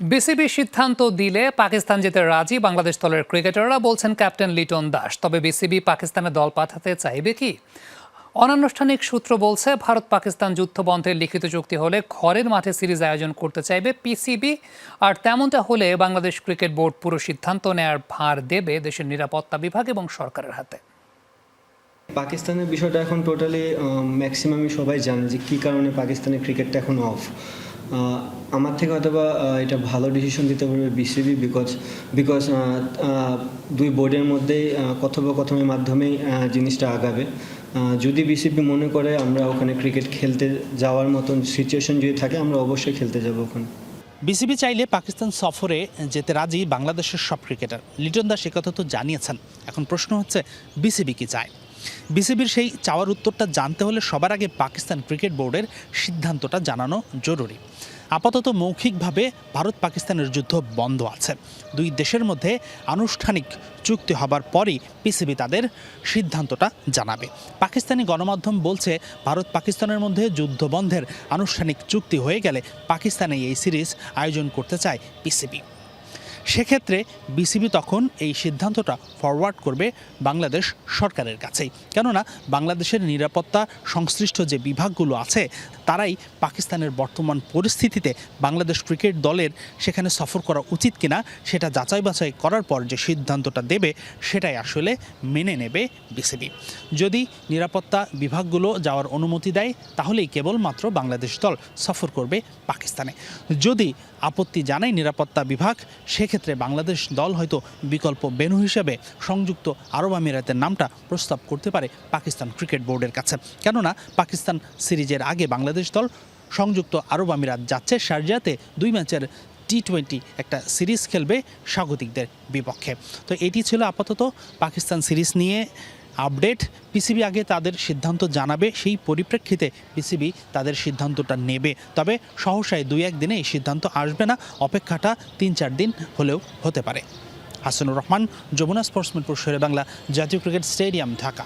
BCB সিদ্ধান্ত দিলে পাকিস্তান যেতে রাজি বাংলাদেশ দলের ক্রিকেটাররা বলছেন ক্যাপ্টেন লিটন দাস। তবে বিসিবি পাকিস্তানে দল পাঠাতে চাইবে কি? অনানুষ্ঠানিক সূত্র বলছে ভারত পাকিস্তান যুদ্ধবন্ধের লিখিত চুক্তি হলে ঘরের মাঠে সিরিজ আয়োজন করতে চাইবে পিসিবি। আর তেমনটা হলে বাংলাদেশ ক্রিকেট বোর্ড পুরো সিদ্ধান্ত নেয়ার ভার দেবে দেশের নিরাপত্তা বিভাগ এবং সরকারের হাতে। পাকিস্তানের বিষয়টা এখন টোটালি ম্যাক্সিমামই সবাই জানে যে কী কারণে পাকিস্তানের ক্রিকেটটা এখন অফ আমার থেকে হয়তো বা এটা ভালো ডিসিশন দিতে পারবে বিসিবি বিকজ বিকজ দুই বোর্ডের মধ্যেই কথোপকথনের মাধ্যমেই জিনিসটা আগাবে। যদি বিসিবি মনে করে আমরা ওখানে ক্রিকেট খেলতে যাওয়ার মতন সিচুয়েশন যদি থাকে, আমরা অবশ্যই খেলতে যাব ওখানে। বিসিবি চাইলে পাকিস্তান সফরে যেতে রাজি বাংলাদেশের সব ক্রিকেটার লিটন দাস কথা তো জানিয়েছেন। এখন প্রশ্ন হচ্ছে বিসিবি কি চায়? বিসিবির সেই চাওয়ার উত্তরটা জানতে হলে সবার আগে পাকিস্তান ক্রিকেট বোর্ডের সিদ্ধান্তটা জানানো জরুরি। আপাতত মৌখিকভাবে ভারত পাকিস্তানের যুদ্ধ বন্ধ আছে। দুই দেশের মধ্যে আনুষ্ঠানিক চুক্তি হবার পরই পিসিবি তাদের সিদ্ধান্তটা জানাবে। পাকিস্তানি গণমাধ্যম বলছে, ভারত পাকিস্তানের মধ্যে যুদ্ধ বন্ধের আনুষ্ঠানিক চুক্তি হয়ে গেলে পাকিস্তানে এই সিরিজ আয়োজন করতে চায় পিসিবি সেক্ষেত্রে বিসিবি তখন এই সিদ্ধান্তটা ফরওয়ার্ড করবে বাংলাদেশ সরকারের কাছেই। কেননা বাংলাদেশের নিরাপত্তা সংশ্লিষ্ট যে বিভাগগুলো আছে, তারাই পাকিস্তানের বর্তমান পরিস্থিতিতে বাংলাদেশ ক্রিকেট দলের সেখানে সফর করা উচিত কিনা, সেটা যাচাই বাছাই করার পর যে সিদ্ধান্তটা দেবে, সেটাই আসলে মেনে নেবে বিসিবি। যদি নিরাপত্তা বিভাগগুলো যাওয়ার অনুমতি দেয়, তাহলেই কেবলমাত্র বাংলাদেশ দল সফর করবে পাকিস্তানে। যদি আপত্তি জানায় নিরাপত্তা বিভাগ, সেক্ষেত্রে বাংলাদেশ দল হয়তো বিকল্প বেনু হিসেবে সংযুক্ত আরব আমিরাতের নামটা প্রস্তাব করতে পারে পাকিস্তান ক্রিকেট বোর্ডের কাছে। কেননা পাকিস্তান সিরিজের আগে বাংলাদেশ দল সংযুক্ত আরব আমিরাত যাচ্ছে শারজাতে দুই ম্যাচের টি টোয়েন্টি একটা সিরিজ খেলবে স্বাগতিকদের বিপক্ষে। তো এটি ছিল আপাতত পাকিস্তান সিরিজ নিয়ে আপডেট। পিসিবি আগে তাদের সিদ্ধান্ত জানাবে, সেই পরিপ্রেক্ষিতে পিসিবি তাদের সিদ্ধান্তটা নেবে। তবে সহসায় দুই এক দিনে এই সিদ্ধান্ত আসবে না, অপেক্ষাটা তিন চার দিন হলেও হতে পারে। হাসানুর রহমান, যমুনা স্পোর্টসম্যানপুর শেরে বাংলা জাতীয় ক্রিকেট স্টেডিয়াম, ঢাকা।